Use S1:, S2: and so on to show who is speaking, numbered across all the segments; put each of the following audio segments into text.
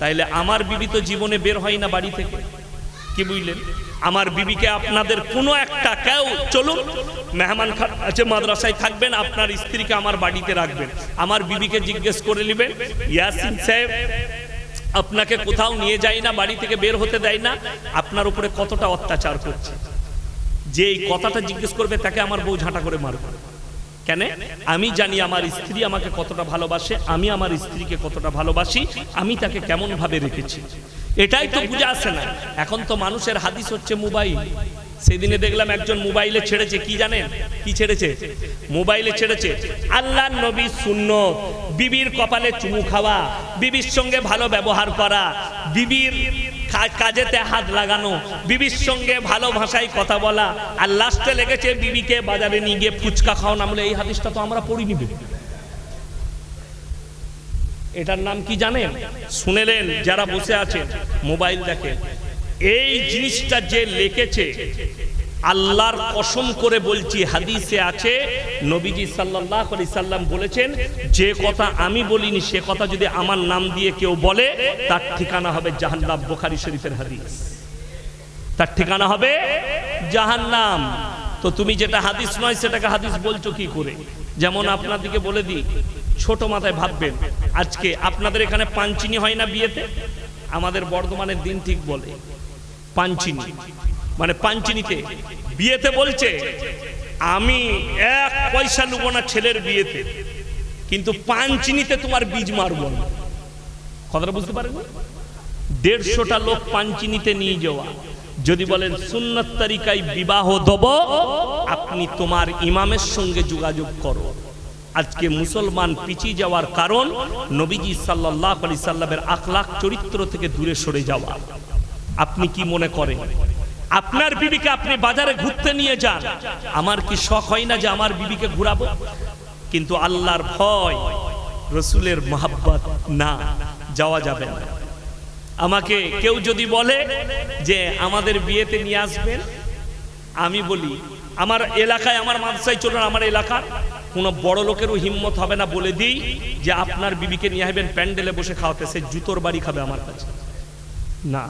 S1: তাইলে আমার বিবি তো জীবনে বের হয় না বাড়ি থেকে। কি বুঝলেন? আমার বিবিকে আপনাদের কোনো একটা কেউ, চলুন, মেহমান আছে, মাদ্রাসায় থাকবেন, আপনার স্ত্রীকে আমার বাড়িতে রাখবেন। আমার বিবিকে জিজ্ঞেস করে নেবেন, ইয়াসিন সাহেব, আপনাকে কোথাও নিয়ে যায় না, বাড়ি থেকে বের হতে দেয় না, আপনার উপরে কতটা অত্যাচার করছে? যে এই কথাটা জিজ্ঞেস করবে, তাকে আমার বউ ঝাঁটা করে মারবে। কেন? আমি জানি আমার স্ত্রী আমাকে কতটা ভালোবাসে, আমি আমার স্ত্রীকে কতটা ভালোবাসি, আমি তাকে কেমন ভাবে রেখেছি। এটাই তো বুঝে আসে না। এখন তো মানুষের হাদিস হচ্ছে মোবাইল। সেদিনে দেখলাম একজন মোবাইলে ছেড়েছে, কি জানেন? কি ছেড়েছে? মোবাইলে ছেড়েছে, আল্লাহ নবী শূন্য, বিবির কপালে চুমু খাওয়া, বিবির সঙ্গে ভালো ব্যবহার করা, বিবির কাজেতে হাত লাগানো, বিবির সঙ্গে ভালো ভাষায় কথা বলা, আর লাস্টে লেগেছে বিবিকে বাজারে নিয়ে গিয়ে ফুচকা খাওয়া না বলে, এই হাদিসটা তো আমরা পড়ি নিবে এটার নাম কি জানেন? শুনেলেন, যারা বসে আছেন, মোবাইল দেখেন। এই জিনিসটা যে লিখেছে, আল্লাহর কসম করে বলছি, হাদিসে আছে, নবীজি সাল্লাল্লাহু আলাইহি সাল্লাম বলেছেন, যে কথা আমি বলিনি, সে কথা যদি আমার নাম দিয়ে কেউ বলে, তার ঠিকানা হবে জাহান্নাম, বোখারি শরীফের হাদিস। তার ঠিকানা হবে জাহান্নাম। তো তুমি যেটা হাদিস নয়, সেটাকে হাদিস বলছো কি করে? যেমন আপনাদেরকে বলে দিই, ছোট মাথায় ভাববেন, আজকে আপনাদের এখানে পাঞ্চিনি হয় না বিয়েতে? আমাদের বর্ধমানের দিন ঠিক বলে। পাঞ্চিনি। মানে পাঞ্চিনিতে বিয়েতে বলছে, আমি এক পয়সা নেব না ছেলের বিয়েতে, কিন্তু পাঞ্চিনিতে তোমার বীজ মারবো না কথাটা বুঝতে পারেন দেড়শোটা লোক পাঞ্চিনিতে নিয়ে যাওয়া। যদি বলেন, সুন্নত তারিকায় বিবাহ দেব, আপনি তোমার ইমামের সঙ্গে যোগাযোগ করো। আজকে মুসলমান পিছিয়ে যাওয়ার কারণ নবীজি সাল্লাহ আলি সাল্লামের আখলাখ চরিত্র থেকে দূরে সরে যাওয়া। আপনি কি মনে করেন? আপনার বিবিকে আপনি বাজারে ঘুরতে নিয়ে যান। আমার কি শখ হয় না যে আমার বিবিকে ঘুরাবো? কিন্তু আল্লাহর ভয়, রসুলের মহাব্বত না, যাওয়া যাবে না। আমাকে কেউ যদি বলে যে আমাদের বিয়েতে নিয়ে আসবেন, আমি বলি, আমার এলাকায়, আমার মাদ্রাসায় চলুন, আমার এলাকার কোনো বড় লোকেরও হিম্মত হবে না বলে দিই যে আপনার বিবিকে নিয়ে আসবেন, প্যান্ডেলে বসে খাওয়াতে। সে জুতোর বাড়ি খাবে আমার কাছে। না।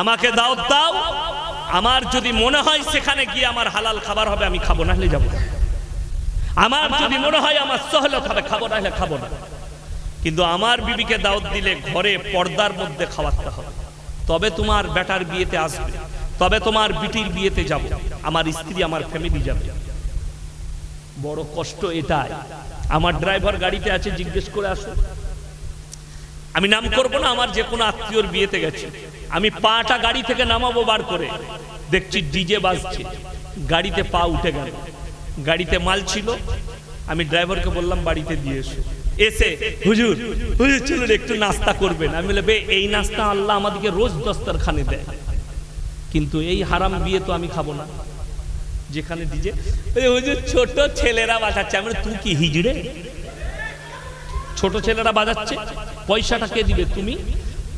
S1: আমাকে দাও দাও। আমার যদি মনে হয় সেখানে গিয়ে আমার হালাল খাবার হবে, আমি খাব না হলে যাব। আমার যদি মনে হয় আমার সহলত হবে, খাব না হলে খাব না। কিন্তু আমার বিবিকে দাওয়াত দিলে ঘরে পর্দার মধ্যে খাওয়াতে হবে। তবে তোমার বেটার বিয়েতে আসবে, তবে তোমার বিটির বিয়েতে যাব। আমার স্ত্রী, আমার ফ্যামিলি যাবে। বড় কষ্ট এটাই। আমার ড্রাইভার গাড়িতে আছে, জিজ্ঞেস করে আসো আমি নাম করব না, আমার যে কোনো আত্মীয়র বিয়েতে গেছে। আমি পাটা গাড়ি থেকে নামাবো বার করে। দেখছি ডিজে বাজছে। গাড়িতে পা উঠে গেল। গাড়িতে মাল ছিল। আমি ড্রাইভারকে বললাম, বাড়িতে দিয়ে এসো। এসে, হুজুর হুজুর চলুন, একটু নাস্তা করবেন। আমি বলে বে, এই নাস্তা আল্লাহ আমাদেরকে রোজ দস্তারখানে দেয়। কিন্তু এই হারাম বিয়ে তো আমি খাব না। যেখানে ডিজে হুজুর, ছোট ছেলেরা বাজাচ্ছে। আমি তুই কি হিজড়ে? ছোট ছেলেরা বাজাচ্ছে। পয়সাটা কে দিবে তুমি?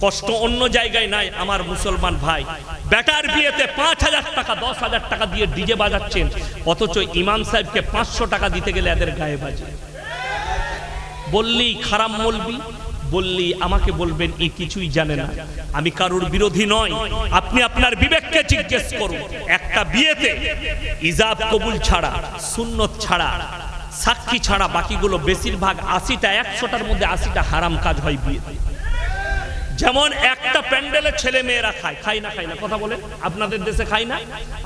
S1: কষ্ট অন্য জায়গায় নাই, আমার মুসলমান ভাই। বেটার বিয়েতে পাঁচ হাজার টাকা, দশ হাজার টাকা দিয়ে ডিজে বাজাচ্ছেন, অথচ ইমাম সাহেবকে পাঁচশো টাকা দিতে গেলে এদের গায়ে বাজে। বললি খারাপ বলবি বললি আমাকে বলবেন, এ কিছুই জানে না। আমি কারোর বিরোধী নয়, আপনি আপনার বিবেককে জিজ্ঞেস করুন। একটা বিয়েতে ইজাব কবুল ছাড়া, সুন্নত ছাড়া সাক্ষী ছাড়া বাকিগুলো বেশিরভাগ আশিটা, একশোটার মধ্যে আশিটা হারাম কাজ হয় বিয়েতে যেমন একটা প্যান্ডেলে ছেলে মেয়েরা খায় খায় না খায় না, কথা বলে আপনাদের দেশে খায় না,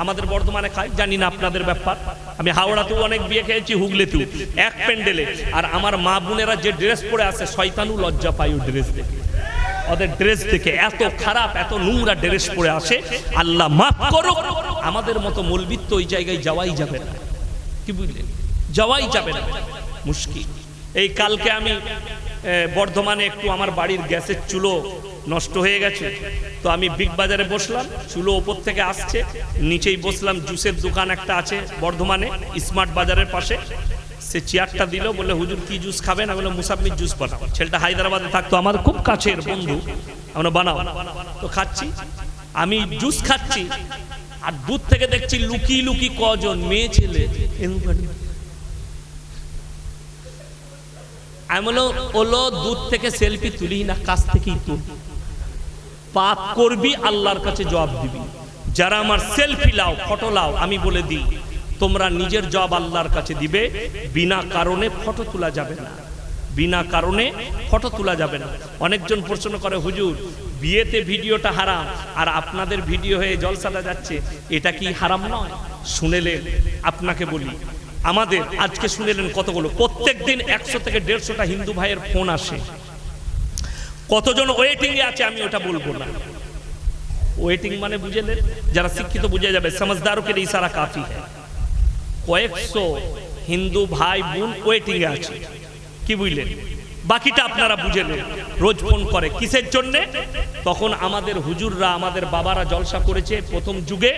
S1: আমাদের বর্ধমানে খায়, জানি না আপনাদের ব্যাপার। আমি হাওড়াতেও অনেক বিয়ে খেয়েছি, হুগলিতেও। এক প্যান্ডেলে। আর আমার মা বোনেরা যে ড্রেস পরে আসে শয়তানু লজ্জা পায় ওই ড্রেস দেখে। ওদের ড্রেস দেখে এত খারাপ, এত নোংরা ড্রেস পরে আসে। আল্লাহ মাফ করো আমাদের মতো মলবিত্ত ওই জায়গায় যাওয়াই যাবে না। কি বুঝলেন? যাওয়াই যাবে না। মুশকিল। এই কালকে আমি বর্ধমানে একটু আমার বাড়ির গ্যাসের চুলো নষ্ট হয়ে গেছে। তো আমি বিগ বাজারে বসলাম, চুলো ওপর থেকে আসছে, নিচেই বসলাম, জুসের দোকান একটা আছে বর্ধমানে, স্মার্ট বাজারের পাশে। সে চেয়ারটা দিল বলে হুজুর কি জুস খাবেন? আমি বললাম, মুসাম্মির জুস বানাও ছেলেটা হায়দ্রাবাদে থাকতো, আমার খুব কাছের বন্ধু। আমরা বানাও। তো খাচ্ছি। আমি জুস খাচ্ছি, আর দূর থেকে দেখছি লুকি লুকি কজন মেয়ে ছেলে। এরকম করে। আমি বলল ওলো দূর থেকে সেলফি তুলি না, কাছ থেকেই তুল। পাপ করবি, আল্লাহর কাছে জবাব দিবি। যারা আমার সেলফি লাও ফটো লাও, আমি বলে দিই, তোমরা নিজের জবাব আল্লাহর কাছে দিবে, বিনা কারণে ফটো তোলা যাবে না। বিনা কারণে ফটো তোলা যাবে না। অনেকজন প্রশ্ন করে, হুজুর, বিয়েতে ভিডিওটা হারাম, আর আপনাদের ভিডিও হয়ে জলসাটা যাচ্ছে, এটা কি হারাম নয়? শুনেলেন আপনাকে বলি আমাদের আজকে শুনেলেন কতগুলো? প্রত্যেক দিন একশো থেকে দেড়শোটা হিন্দু ভাইয়ের ফোন আসে। কতজন ওয়েটিং এ আছে আমি ওটা বলব না। ওয়েটিং মানে বুঝেলেন? যারা শিক্ষিত বুঝে যাবে সমঝদারকে ইশারা কাফি হ্যাঁ। কয়েকশো হিন্দু ভাই বোন ওয়েটিং এ আছে। কি বুঝলেন? বাকিটা আপনারা বুঝে নেন। রোজ ফোন করে। কিসের জন্য? তখন আমাদের হুজুররা, আমাদের বাবারা জলসা করেছে প্রথম যুগে।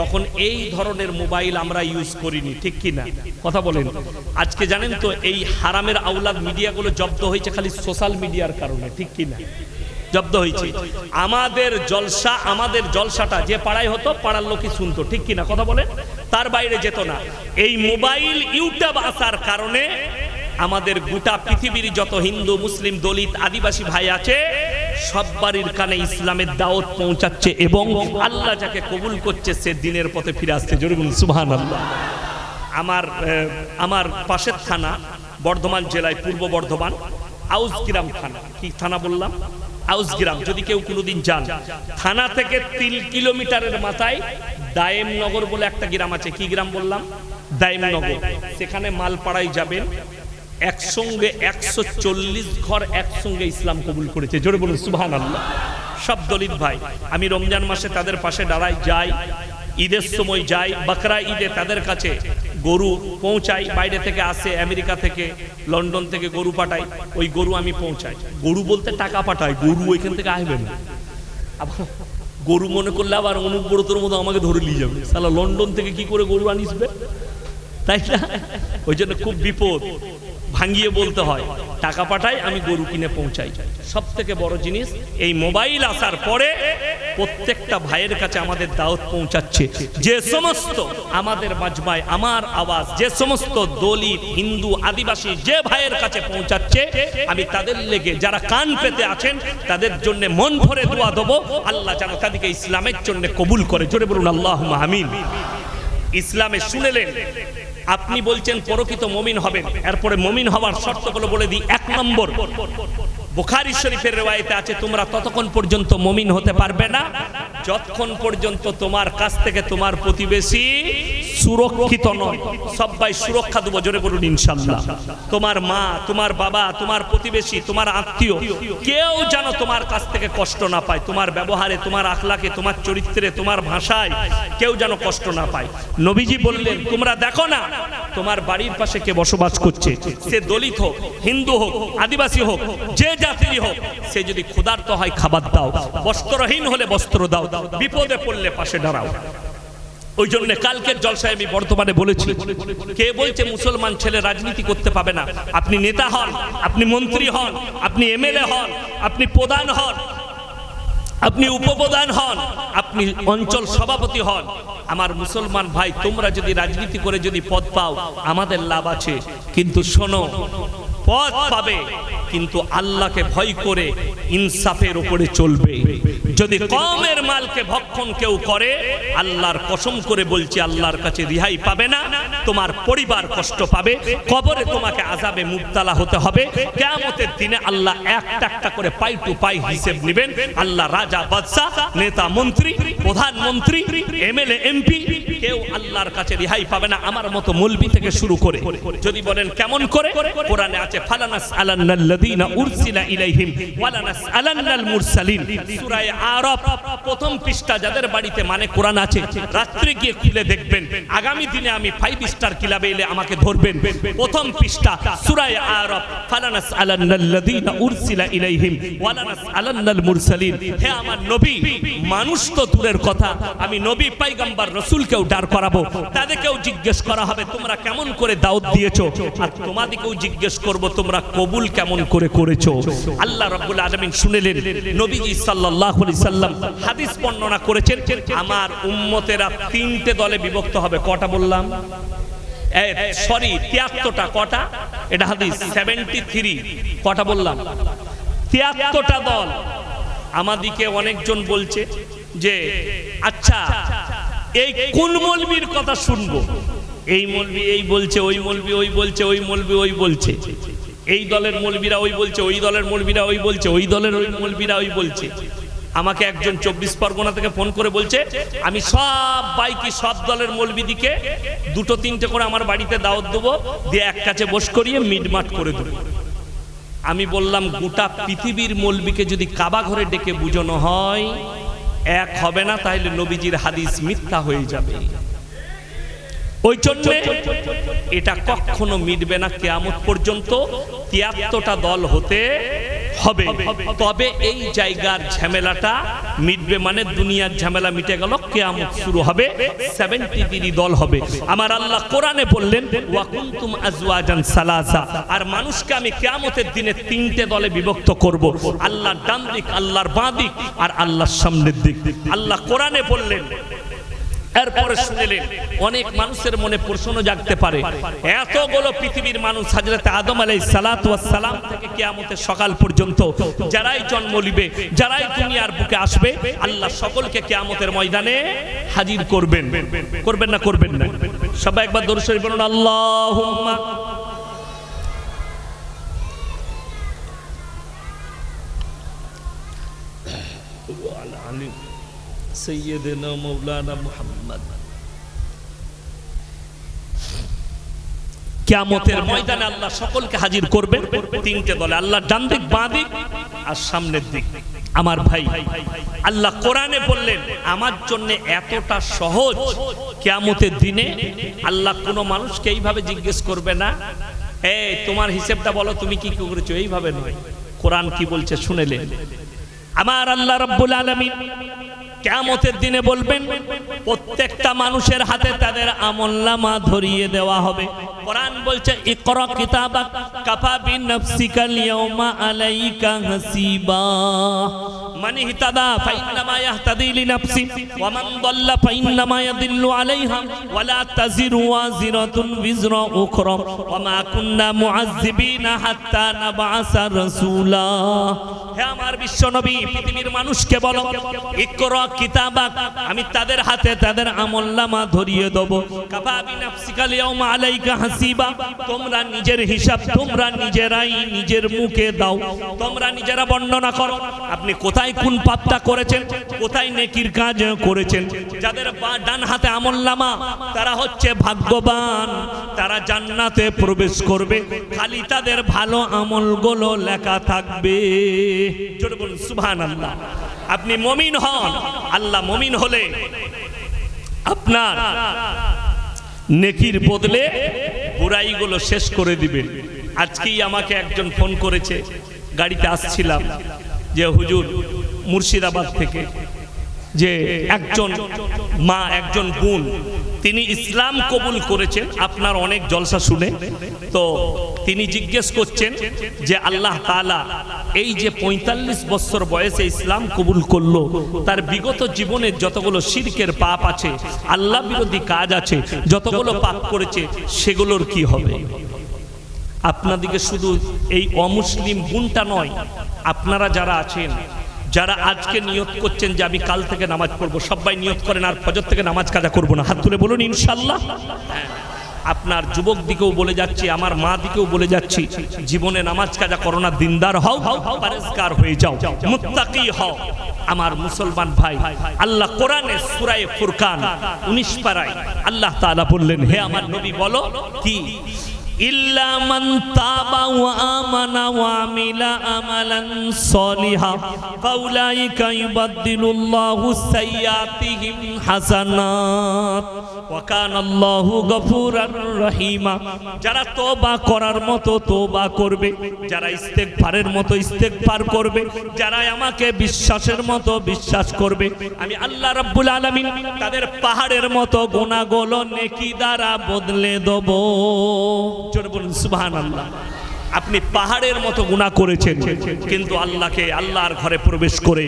S1: তখন এই ধরনের মোবাইল আমরা ইউজ করিনি, ঠিক কি না? কথা বলেন। আজকে জানেন তো, এই হারামের আউলাদ মিডিয়াগুলো জব্দ হয়েছে খালি সোশ্যাল মিডিয়ার কারণে, ঠিক কি না? জব্দ হয়েছে। আমাদের জলসা, আমাদের জলসাটা যে পাড়ায় হতো, পাড়ার লোকই শুনতো, ঠিক কিনা কথা বলে তার বাইরে যেত না। এই মোবাইল ইউটিউব আসার কারণে আমাদের গোটা পৃথিবীর যত হিন্দু, মুসলিম, দলিত, আদিবাসী ভাই আছে সব বাড়ির কানে ইসলামের দাওয়াত পৌঁছাচ্ছে এবং আল্লাহ যাকে কবুল করছে সে দিনের পথে ফিরে আসছে। জরুর সুবহান আল্লাহ আমার আমার পাশের থানা, বর্ধমান জেলায় পূর্ব বর্ধমান আউসগ্রাম থানা। কি থানা বললাম? আউসগ্রাম যদি কেউ কোনোদিন যান, থানা থেকে তিন কিলোমিটারের মাথায় দায়েম নগর বলে একটা গ্রাম আছে। কি গ্রাম বললাম? দায়েম নগর সেখানে মালপাড়ায় যাবেন। একসঙ্গে একশো চল্লিশ ঘর একসঙ্গে ইসলাম কবুল করেছে। জোরে বলুন সুবহান আল্লাহ সব দলিত ভাই, আমি রমজান মাসে তাদের পাশে দাঁড়াই, যাই। ঈদের সময় যাই, বাকরা ঈদে তাদের কাছে গরু পৌঁছাই, বাইরে থেকে আসে, আমেরিকা থেকে, লন্ডন থেকে গরু পাঠাই, ওই গরু আমি পৌঁছাই। গরু বলতে টাকা পাঠাই, গরু ওইখান থেকে আসবে না। গরু মনে করলে আবার অনুব্রতর মতো আমাকে ধরে নিয়ে যাবে। সালা লন্ডন থেকে কি করে গরু আনিসবে তাই না? ওই জন্য খুব বিপদ। ভাঙিয়ে বলতে হয়, টাকা পাঠাই, আমি গরু কিনে পৌঁছাই। সব থেকে বড় জিনিস, এই মোবাইল আসার পরে প্রত্যেকটা ভাইয়ের কাছে আমাদের দাওয়াত পৌঁছাচ্ছে। যে সমস্ত আমাদের মাজমায় আমার আওয়াজ, যে সমস্ত দলিত, হিন্দু, আদিবাসী যে ভাইয়ের কাছে পৌঁছাচ্ছে, আমি তাদের লেগে যারা কান পেতে আছেন, তাদের জন্য মন ভরে দোয়া দেবো। আল্লাহ যেন তাদেরকে ইসলামের জন্য কবুল করে। জোরে বলুন আল্লাহ আমিন। ইসলামে শুনেলেন। আপনি বলছেন পরকিত মমিন হবেন। এরপরে মমিন হওয়ার শর্তগুলো বলে দিই। এক নম্বর, বুখারি শরীফের রেওয়ায়তে আছে, তোমরা ততক্ষণ পর্যন্ত মমিন হতে পারবে না। যতক্ষণ পর্যন্ত তোমার কাছ থেকে তোমার প্রতিবেশী সুরক্ষিত নয়। সবাই সুরক্ষা দেবো, জোরে বলুন, ইনশাল্লাহ। তোমার মা, তোমার বাবা, তোমার প্রতিবেশী, তোমার আত্মীয়, কেউ যেন তোমার কাছ থেকে কষ্ট না পায়। তোমার ব্যবহারে, তোমার আখলাকে, তোমার চরিত্রে, তোমার ভাষায় কেউ যেন কষ্ট না পায়। নবীজি বললেন, তোমরা দেখো না, তোমার বাড়ির পাশে কে বসবাস করছে। সে দলিত হোক, হিন্দু হোক, আদিবাসী হোক, যে জাতিরই হোক, সে যদি ক্ষুধার্ত হয়, খাবার দাও। বস্ত্রহীন হলে বস্ত্র দাও। বিপদে পড়লে পাশে দাঁড়াও। ওই জন্য কালকের জলসায় আমি বর্তমানে বলেছি, কে বলছে মুসলমান ছেলে রাজনীতি করতে পাবে না? আপনি নেতা হন, আপনি মন্ত্রী হন, আপনি এমএলএ হন, আপনি প্রধান হন, আপনি উপপ্রধান হন, আপনি অঞ্চল সভাপতি হন। আমার মুসলমান ভাই, তোমরা যদি রাজনীতি করে যদি পদ পাও, আমাদের লাভ আছে। কিন্তু শোনো, পদ পাবে, কিন্তু আল্লাহকে ভয় করে ইনসাফের উপরে চলবে। যদি কমের মালকে ভক্ষণ কেউ করে, আল্লাহর কসম করে বলছি, আল্লাহর কাছে রিহাই পাবে না, তোমার পরিবার কষ্ট পাবে, কবরে তোমাকে আজাবে মুক্তালা হতে হবে, কেয়ামতের দিনে আল্লাহ একটা একটা করে পাই টু পাই হিসেব নেবেন, আল্লাহ রাজা, বাদশাহ, নেতা, মন্ত্রী, প্রধানমন্ত্রী, এমএলএ, এমপি, কেউ আল্লাহর কাছে রিহাই পাবে না, আমার মতো মলবি থেকে শুরু করে। যদি বলেন কেমন করে, কোরআনে আছে ফালানাস আলান্নাল্লাযীনা উরসিলা ইলাইহিম ওয়ালানাস আলান্নাল মুরসালিন সূরা আরব, প্রথম পৃষ্ঠা যাদের বাড়িতে মানে কোরআন আছে, রাত্রে গিয়ে খুলে দেখবেন, আগামী দিনে আমি ফাইভ স্টার ক্লাবে এলে আমাকে ধরবেন। প্রথম পৃষ্ঠা সূরা আরব, ফালানাস আলান্নাল্লাযীনা উরসিলা ইলাইহিম, ওয়ালানাস আলান্নাল মুরসালিন। হে আমার নবী, মানুষ তো দূরের কথা, আমি নবী, পাইগাম্বার, রসুলকেও দাঁড় করাবো। তাদেরকেও জিজ্ঞেস করা হবে, তোমরা কেমন করে দাওয়াত দিয়েছ? আর তোমাদেরকেও জিজ্ঞেস করব, তোমরা কবুল কেমন করে করেছ? আল্লাহ রাব্বুল আলামিন শুনেলেন, নবীজি সাল্লাল্লাহু আলাইহি সাল্লাম হাদিস বর্ণনা করেছেন, আমার উম্মতেরা তিনটে দলে বিভক্ত হবে। কটা বললাম? সরি তিয়াত্তরটা। কটা? এটা হাদিস সেভেন্টি থ্রি কটা বললাম? তিয়াত্তরটা দল। আমাদিকে অনেকজন বলছে যে আচ্ছা এই কোন মলবির কথা শুনব? এই মলবি এই বলছে, ওই মলবি ওই বলছে, ওই মলবি ওই বলছে। এই দলের মলবিরা ওই বলছে, ওই দলের মলবিরা ওই বলছে, ওই দলের ওই মলবিরা ওই বলছে। আমাকে একজন চব্বিশ পরগনা থেকে ফোন করে বলছে, আমি সব বাইকি, সব দলের মলবিদিকে দুটো, তিনটে করে আমার বাড়িতে দাওয়াত দেবো, দিয়ে এক কাছে বস করিয়ে মিটমাট করে দেবো। আমি বললাম, গোটা পৃথিবীর মলবিকে যদি কাবা ঘরে ডেকে বুঝানো হয়, এক হবে না তাহলে নবীজির হাদিস মিথ্যা হয়ে যাবে। ওই জন্য এটা কখনো মিটবে না, কেয়ামত পর্যন্ত তিয়াত্তরটা দল হতে হবে। তবে এই জায়গার ঝামেলাটা মিটবে মানে দুনিয়ার ঝামেলা মিটে গেল কেয়ামত শুরু হবে সেভেন্টি দিনই দল হবে। আমার আল্লাহ কোরআনে বললেন ওয়াকুন্তুম আজওয়াজান সালাসা আর মানুষকে আমি কেয়ামতের দিনে তিনটে দলে বিভক্ত করব। আল্লাহর ডান দিক আল্লাহর বাঁ দিক আর আল্লাহর সামনের দিক। আল্লাহ কোরআনে বললেন এরপরে শুনলেন, অনেক মানুষের মনে প্রশ্ন জাগতে পারে, এতগুলো পৃথিবীর মানুষ হাজরতে আদম আলাই সালাম থেকে কেয়ামতের সকাল পর্যন্ত যারাই জন্ম নিবে, যারাই দুনিয়ার বুকে আসবে, আল্লাহ সকলকে কেয়ামতের ময়দানে হাজির করবেন। করবেন না করবেন না। সবাই একবার দর্শন বলুন আল্লাহ সৈয়দনা মৌলানা মুহাম্মদ কিয়ামতের ময়দানে আল্লাহ সকলকে হাজির করবেন। তিনটে দলে আল্লাহ ডান দিক বাঁ দিক আর সামনের দিক। আমার ভাই আল্লাহ কোরআনে বললেন আমার জন্য এতটা সহজ কিয়ামতের দিনে আল্লাহ কোনো মানুষকে এইভাবে জিজ্ঞেস করবে না। এই তোমার হিসেবটা বলো তুমি কি করেছ? এইভাবে নয়। কোরআন কি বলছে শুনেলেন আমার আল্লাহ রব্বুল আলামিন কেমতের দিনে বলবেন, প্রত্যেকটা মানুষের হাতে তাদের আমলনামা ধরিয়ে দেওয়া হবে। কোরআন বলছে, ইকরা কিতাবাক কাফা বিনাফসিকা লিয়াউমা আলাইকা হাসিবা। মান ইহতাদা ফাইন্নামা ইয়াহতাদি লিনাফসি, ওয়া মান দাল্লা ফাইন্নামা ইয়াদিল্লু আলাইহা ওয়া লা তাজিরু ওয়াজিরাতুন বিজরা উখরা। ওয়া মা কুন্না মুআযযিবিনা হাত্তা নাবআসা রাসূলা। হে আমার বিশ্ব পৃথিবীর মানুষকে বলো, ইকরা কিতাবাক আমি তাদের হাতে তাদের আমলনামা ধরিয়ে দেব। কাফা বিনাফসিকা লিয়াউমা আলাইকা হাসিবা, তোমরা নিজের হিসাব, তোমরা নিজেরাই নিজের মুখে দাও। তোমরা নিজেরা বর্ণনা করো, আপনি কোথায় কোন পাপটা করেছেন, কোথায় নেকির কাজ করেছেন? যাদের ডান হাতে আমলনামা, তারা হচ্ছে ভাগ্যবান, তারা জান্নাতে প্রবেশ করবে, খালি তাদের ভালো আমলগুলো লেখা থাকবে। আপনি মমিন হন, আল্লাহ মমিন হলে আপনার নেকির বদলে বুড়াইগুলো শেষ করে দিবেন আজকেই আমাকে একজন ফোন করেছে, গাড়িতে আসছিলাম, যে হুজুর মুর্শিদাবাদ থেকে। যে একজন মা, একজন বোন, তিনি ইসলাম কবুল করেছেন। আপনার অনেক জলসা শুনে। তো তিনি জিজ্ঞেস করছেন যে আল্লাহ তাআলা এই যে পঁয়তাল্লিশ বছর বয়সে ইসলাম কবুল করল, তার বিগত জীবনের যতগুলো শিরকের পাপ আছে, আল্লাহ বিরোধী কাজ আছে, যতগুলো পাপ করেছে, সেগুলোর কি হবে? আপনাদিকে শুধু এই অমুসলিম গুণটা নয়, আপনারা যারা আছেন যারা আজকে নিয়ত করছেন যে আমি কাল থেকে নামাজ পড়ব, সবাই নিয়ত করেন, আর ফজর থেকে নামাজ কাজা করব না। হাত তুলে বলুন ইনশাল্লাহ। আপনার যুবক দিকেও বলে যাচ্ছি, আমার মা দিকেও বলে যাচ্ছি, জীবনে নামাজ কাজা করো না, দিনদার হও, পারেজগার হয়ে যাও, মুত্তাকি হও। আমার মুসলমান ভাই, আল্লাহ কোরআনে সূরায়ে ফুরকান 19 পারায় আল্লাহ তাআলা বললেন, হে আমার নবী বলো কি? ইল্লা মান তাবা ওয়া আমানা ওয়া আমিলা আমালান সলিহা ফাউলাইকা ইউবাদদিলুল্লাহু সাইয়্যাতিহিম হাসানাত ওয়া কানাল্লাহু গফুরার রহিমা যারা তওবা করার মতো তওবা করবে, যারা ইস্তেগফারের মতো ইস্তেগফার করবে যারা আমাকে বিশ্বাসের মতো বিশ্বাস করবে, আমি আল্লাহ রাব্বুল আলামিন তাদের পাহাড়ের মতো গুনাহগুলো নেকি দ্বারা বদলে দেব। জোরে বলুন, সুবহানাল্লাহ। আপনি পাহাড়ের মতো গুণা করেছেন, কিন্তু আল্লাহকে আল্লাহর ঘরে প্রবেশ করে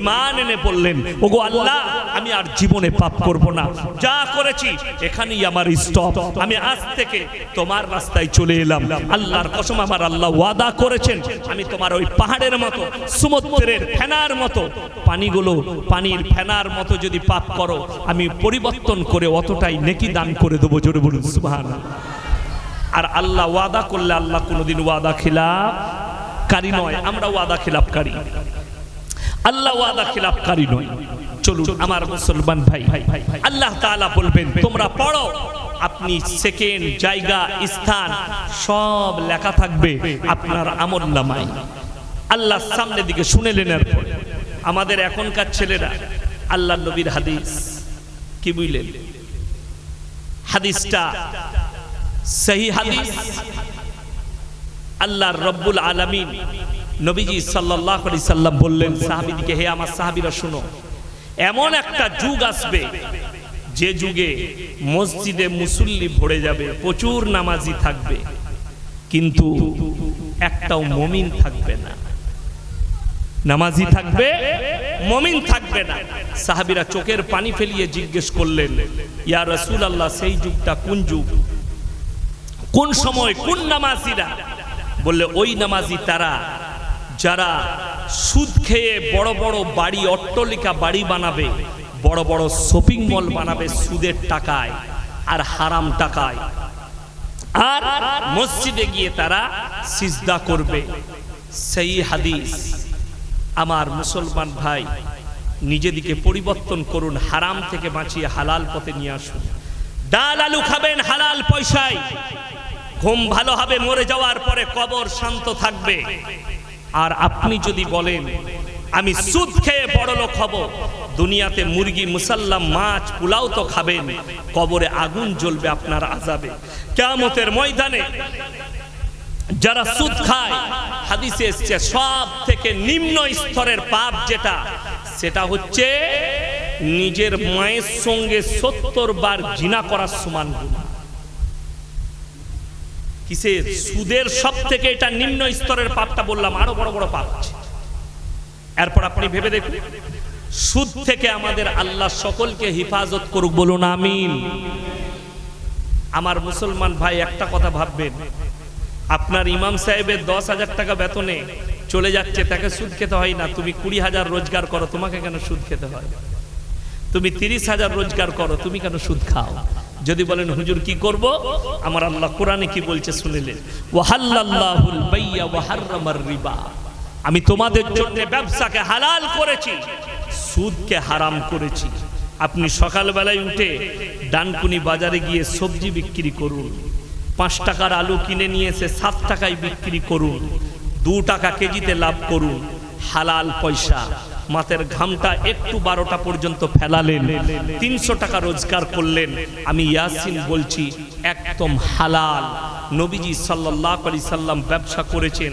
S1: ইমান এনে বললেন, ওগো আল্লাহ, আমি আর জীবনে পাপ করব না। যা করেছি, এখানেই আমার স্টপ আমি আজ থেকে তোমার রাস্তায় চলে এলাম। আল্লাহর কসম আমার আল্লাহ ওয়াদা করেছেন, আমি তোমার ওই পাহাড়ের মতো, সমুদ্রের ফেনার মতো, পানিগুলো, পানির ফেনার মতো যদি পাপ করো, আমি পরিবর্তন করে অতটাই নেকি দান করে দেবো। জোরে বলুন, সুবহানাল্লাহ। আর আল্লাহ ওয়াদা করলে আল্লাহ কোনোদিন ওয়াদা খিলাফ কারি নয়, আমরা ওয়াদা খিলাফকারী। আল্লাহ ওয়াদা খিলাফকারী নয়। চলুন, আমার মুসলমান ভাই ভাই ভাই আল্লাহ তাআলা বলবেন, তোমরা পড়ো, আপনি সেকেন্ড জায়গা, স্থান, সব লেখা থাকবে আপনার আমল নামায়। আল্লাহ সামনে দিকে শুনেলেন এরপর। আমাদের এখনকার ছেলেরা আল্লাহ নবীর হাদিস, কি বুঝলেন? হাদিসটা সহি হাদিস আল্লাহর রব্বুল আলামিন নবীজি সাল্লাল্লাহু আলাইহি সাল্লাম বললেন সাহাবীদিকে হে আমার সাহাবীরা, শুনো। এমন একটা যুগ আসবে, যে যুগে মসজিদে মুসল্লি ভরে যাবে, প্রচুর নামাজি থাকবে। কিন্তু একটাও মমিন থাকবে না। নামাজি থাকবে, মমিন থাকবে না। সাহাবিরা চোখের পানি ফেলিয়ে জিজ্ঞেস করলেন, ইয়া রসুল আল্লাহ সেই যুগটা কোন যুগ? কোন সময় কোন নামাজিরা বললে, ওই নামাজি তারা যারা সুদ খেয়ে বড় বড় বাড়ি, অট্টলিকা বাড়ি বানাবে, বড় বড় শপিং মল বানাবে সুদের টাকায় আর হারাম টাকায়। আর মসজিদে গিয়ে তারা সিজদা করবে। সেই হাদিস আমার মুসলমান ভাই নিজেদিকে পরিবর্তন করুন, হারাম থেকে বাঁচিয়ে হালাল পথে নিয়ে আসুন। ডাল আলু খাবেন হালাল পয়সায়। ঘুম ভালো হবে, মরে যাওয়ার পরে কবর শান্ত থাকবে। আর আপনি যদি বলেন, আমি সুদ খেয়ে বড় লোক হব, দুনিয়াতে মুরগি, মুসাল্লাম, মাছ, পোলাও তো খাবেন, কবরে আগুন জ্বলবে, আপনার আজাবে কেয়ামতের ময়দানে যারা সুদ খায়, হাদিসে এসছে, সব থেকে নিম্ন স্তরের পাপ যেটা, সেটা হচ্ছে নিজের মায়ের সঙ্গে সত্তর বার জিনা করার সমান গুণা কিসের সুদের সব থেকে এটা নিম্ন স্তরের পাপটা বললাম, আরও বড় বড় পাপ এরপর আপনি ভেবে দেখুন, সুদ থেকে আমাদের আল্লাহ সকলকে হেফাজত করুক বলুন আমিন। আমার মুসলমান ভাই একটা কথা ভাববেন, আপনার ইমাম সাহেবের দশ হাজার টাকা বেতনে চলে যাচ্ছে, তাকে সুদ খেতে হয় না, তুমি কুড়ি হাজার রোজগার করো, তোমাকে কেন সুদ খেতে হয়? তুমি তিরিশ হাজার রোজগার করো, তুমি কেন সুদ খাও? যদি বলেন, হুজুর, কি করব? আমার আল্লাহ কোরআনে কি বলছে শুনিলেন, ওয়াহাল্লাল্লাহুল বাইয়া ওয়াহাররামার রিবা। আমি তোমাদের জন্য ব্যবসাকে হালাল করেছি, সুদকে হারাম করেছি। আপনি সকালবেলায় উঠে ডানকুনি বাজারে গিয়ে সবজি বিক্রি করুন, পাঁচ টাকার আলু কিনে নিয়ে এসে সাত টাকায় বিক্রি করুন, দু টাকা কেজিতে লাভ করুন, হালাল পয়সা। মাথের ঘামটা একটু বারোটা পর্যন্ত ফেলালেন। তিনশো টাকা রোজগার করলেন। আমি ইয়াসিন বলছি, একদম হালাল। নবীজি সাল্লাহ আলি সাল্লাম ব্যবসা করেছেন,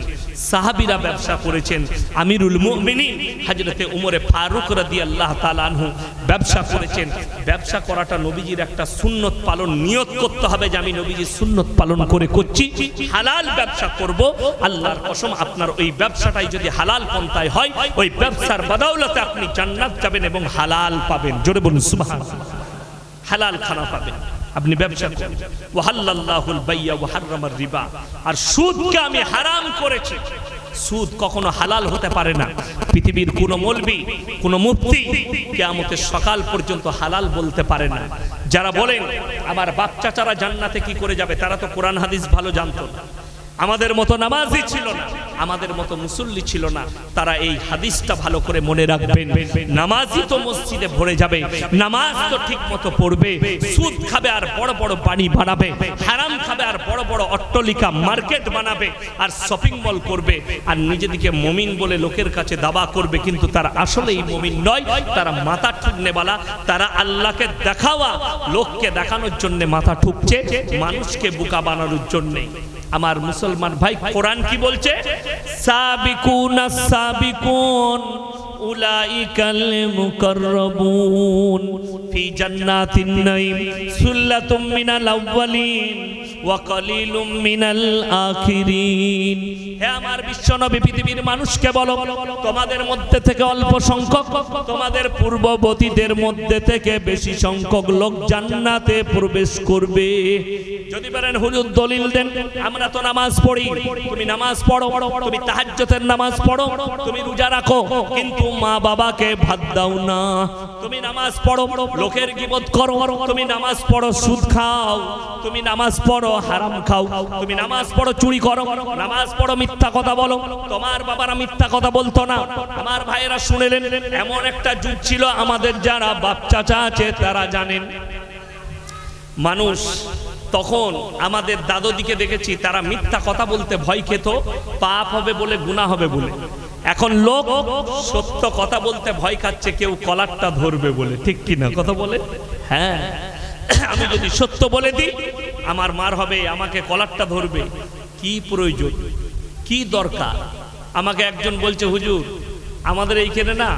S1: সাহাবিরা ব্যবসা করেছেন, আমিরুল মুমিনিন হাজরতে উমরে ফারুক রাদি আল্লাহ তালানহু ব্যবসা করেছেন। ব্যবসা করাটা নবীজির একটা সুন্নত পালন নিয়ত করতে হবে যে আমি নবীজির সুন্নত পালন করে করছি। হালাল ব্যবসা করব, আল্লাহর কসম আপনার ওই ব্যবসাটাই যদি হালাল পন্থায় হয়, ওই ব্যবসার বদৌলতে আপনি জান্নাত যাবেন এবং হালাল পাবেন। জোরে বলুন সুবহান হালাল খানা পাবেন। আপনি ব্যবসা করুন। ওয়াহাল্লাল্লাহুল বাইয়া ওয়াহাররামার রিবা। আর সুদকে আমি হারাম করেছি। সুদ কখনো হালাল হতে পারে না। পৃথিবীর কোনো মলবি, কোনো মুফতি কেয়ামতের সকাল পর্যন্ত হালাল বলতে পারে না। যারা বলেন, আমার বাচ্চা চারা জান্নাতে কি করে যাবে? তারা তো কোরআন হাদিস ভালো জানতো না। আমাদের মতো নামাজি ছিল না, আমাদের মতো মুসল্লি ছিল না, তারা এই হাদিসটা ভালো করে মনে রাখবেন। নামাজি তো মসজিদে ভরে যাবে, নামাজ তো ঠিক মতো পড়বে, সুদ খাবে আর বড় বড় বাড়ি বানাবে, হারাম খাবে আর বড় বড় অট্টলিকা মার্কেট বানাবে আর শপিং মল করবে, আর নিজেদিকে মমিন বলে লোকের কাছে দাবা করবে, কিন্তু তারা আসলেই মমিন নয়, তারা মাথা ঠুকনেওয়ালা তারা আল্লাহকে দেখাওয়া, লোককে দেখানোর জন্য মাথা ঠুকছে, মানুষকে বোকা বানানোর জন্যে। আমার মুসলমান ভাই কোরআন কি বলছে? সাবিকুন সাবিকুন, উলাইকাল মুকাররাবুন, ফি জান্নাতিন নাঈম, সুল্লাতুম মিনাল আউয়ালিন। প্রবেশ করবে। যদি বলেন, হুজুর, দলিল দেন, আমরা তো নামাজ পড়ি। তুমি নামাজ পড়ো, তুমি তাহাজ্জুদের নামাজ পড়ো, তুমি রোজা রাখো, কিন্তু মা বাবাকে ভাত দাও না। তুমি নামাজ পড়ো, লোকের গিবত করো, তুমি নামাজ পড়ো, সুদ খাও। তুমি নামাজ পড়ো হারাম খাও। তুমি নামাজ পড়ো, চুরি করো। নামাজ পড়ো, মিথ্যা কথা বলো। তোমার বাবারা মিথ্যা কথা বলতো না। আমার ভাইয়েরা শুনেলেন, এমন একটা যুগ ছিল আমাদের যারা বাপ চাচা আছে, তারা জানেন। মানুষ তখন আমাদের দাদুদিকে দেখেছি, তারা মিথ্যা কথা বলতে ভয় খেত, পাপ হবে বলে গুণা হবে বলে। এখন লোক সত্য কথা বলতে ভয় খাচ্ছে, কেউ কলারটা ধরবে বলে। ঠিক কি না কথা বলে? হ্যাঁ। আমি যদি সত্য বলে দিই আমার মার হবে, আমাকে কলারটা ধরবে। কি প্রয়োজন? কি দরকার? আমাকে একজন বলছে, হুজুর, আমাদের এইখানে না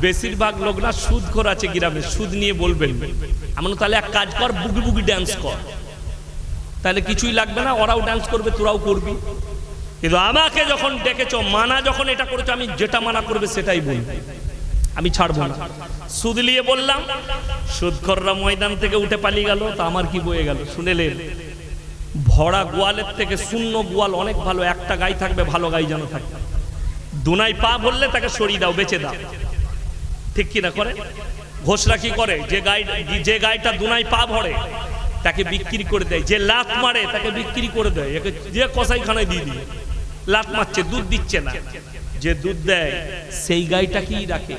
S1: বেশিরভাগ লোক না সুদ করে আছে গ্রামে, সুদ নিয়ে বলবেন। এমন তাহলে এক কাজ কর, বুগি বুগি ড্যান্স কর। তাহলে কিছুই লাগবে না, ওরাও ডান্স করবে, তোরাও করবি। কিন্তু আমাকে যখন ডেকেছ, মানা যখন এটা করেছ, আমি যেটা মানা করবে সেটাই বলব। আমি ছাড়বো না। সুদ নিয়ে বললাম, সুদখররা ময়দান থেকে উঠে পালিয়ে গেল, তা আমার কি বয়ে গেল? শুনেলেন? ভরা গোয়ালের থেকে শূন্য গোয়াল অনেক ভালো, একটা গাই থাকবে, ভালো গাই যেন থাকবে দুনাই পা বললে তাকে সরিয়ে দাও, বেঁচে দাও। ঠিক কি না করে? ঘোষরা কি করে? যে গাই, যে গাইটা দুনাই পা ভরে, তাকে বিক্রি করে দেয়। যে লাত মারে, তাকে বিক্রি করে দেয়। যে কসাইখানায় দিয়ে দিয়ে, লাত মারছে, দুধ দিচ্ছে না। যে দুধ দেয়, সেই গাইটা কি রাখে।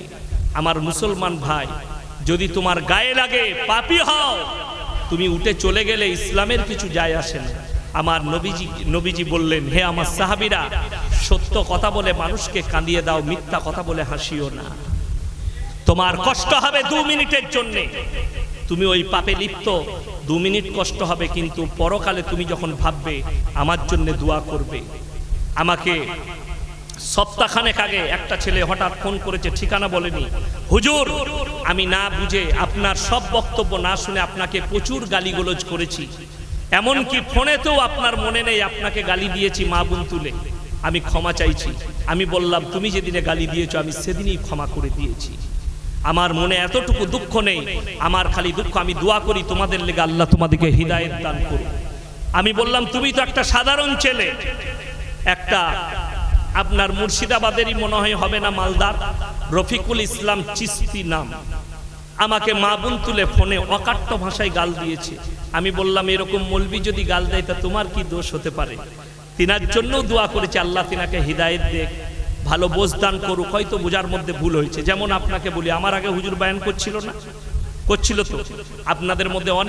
S1: আমার মুসলমান ভাই, যদি তোমার গায়ে লাগে, পাপি হও। তুমি উঠে চলে গেলে ইসলামের কিছু যায় আসে না। আমার নবীজি নবীজি বললেন, হে আমার সাহাবিরা, সত্য কথা বলে মানুষকে কাঁদিয়ে দাও, মিথ্যা কথা বলে হাসিও না। তোমার কষ্ট হবে দু মিনিটের জন্য। তুমি ওই পাপে লিপ্ত, দু মিনিট কষ্ট হবে, কিন্তু পরকালে তুমি যখন ভাববে, আমার জন্য দোয়া করবে। আমাকে সপ্তাহখানেক আগে একটা ছেলে হঠাৎ ফোন করেছে, ঠিকানা বলেনি। হুজুর, আমি না বুঝে আপনার সব বক্তব্য না শুনে আপনাকে প্রচুর গালিগোলজ করেছি। এমনকি ফোনেতেও আপনার মনে নেই আপনাকে গালি দিয়েছি মা বোন তুলে। আমি ক্ষমা চাইছি। আমি বললাম, তুমি যেদিনে গালি দিয়েছ, আমি সেদিনই ক্ষমা করে দিয়েছি। আমার মনে এতটুকু দুঃখ নেই। আমার খালি দুঃখ, আমি দোয়া করি তোমাদের লেগে আল্লাহ তোমাদেরকে হৃদায়ত দান করুন আমি বললাম, তুমি তো একটা সাধারণ ছেলে। একটা আপনার মুর্শিদাবাদেরই মনে হয় হবে না মালদার? রফিকুল ইসলাম চিস্তি নাম। আমাকে মা বোন তুলে ফোনে অকাট্য ভাষায় গাল দিয়েছে। আমি বললাম, এরকম মলবি যদি গাল দেয়, তা তোমার কি দোষ হতে পারে? তিনার জন্য দোয়া করেছে, আল্লাহ তিনাকে হৃদায়ত দেখ। ভালো বোঝ দান করুক, হয়তো বোঝার মধ্যে ভুল হয়েছে। যেমন আপনাকে বলি, আমার আগে হুজুর বায়ান করছিল না? করছিল তো? আপনাদের মধ্যে অনেক